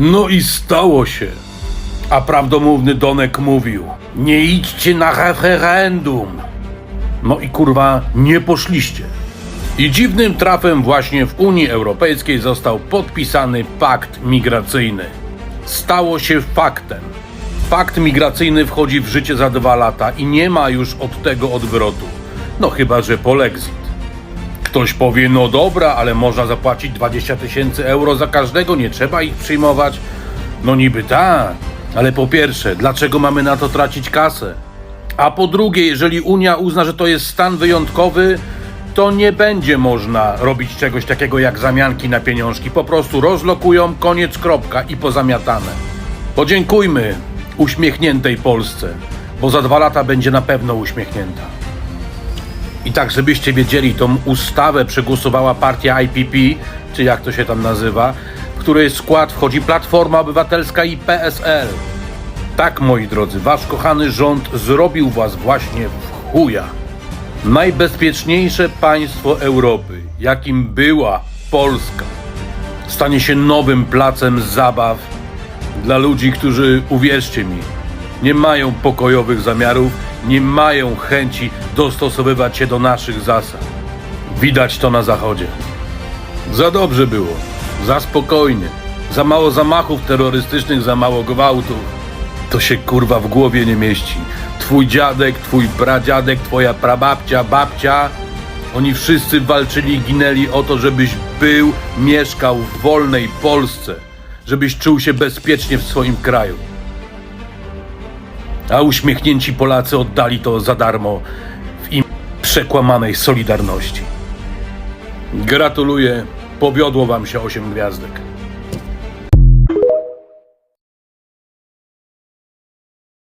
No i stało się. A prawdomówny Donek mówił: Nie idźcie na referendum. No i kurwa, nie poszliście. I dziwnym trafem właśnie w Unii Europejskiej został podpisany pakt migracyjny. Stało się faktem. Pakt migracyjny wchodzi w życie za dwa lata i nie ma już od tego odwrotu. No chyba, że polexit. Ktoś powie, no dobra, ale można zapłacić 20 tysięcy euro za każdego, nie trzeba ich przyjmować. No niby tak, ale po pierwsze, dlaczego mamy na to tracić kasę? A po drugie, jeżeli Unia uzna, że to jest stan wyjątkowy, to nie będzie można robić czegoś takiego jak zamianki na pieniążki. Po prostu rozlokują, koniec, kropka i pozamiatane. Podziękujmy uśmiechniętej Polsce, bo za dwa lata będzie na pewno uśmiechnięta. I tak, żebyście wiedzieli, tą ustawę przegłosowała partia IPP, czy jak to się tam nazywa, w której skład wchodzi Platforma Obywatelska i PSL. Tak, moi drodzy, wasz kochany rząd zrobił was właśnie w chuja. Najbezpieczniejsze państwo Europy, jakim była Polska, stanie się nowym placem zabaw dla ludzi, którzy, uwierzcie mi, nie mają pokojowych zamiarów, nie mają chęci dostosowywać się do naszych zasad. Widać to na zachodzie. Za dobrze było, za spokojnie, za mało zamachów terrorystycznych, za mało gwałtów. To się kurwa w głowie nie mieści. Twój dziadek, twój pradziadek, twoja prababcia, babcia, oni wszyscy walczyli i ginęli o to, żebyś był, mieszkał w wolnej Polsce, żebyś czuł się bezpiecznie w swoim kraju. A uśmiechnięci Polacy oddali to za darmo w im przekłamanej solidarności. Gratuluję, powiodło wam się osiem gwiazdek.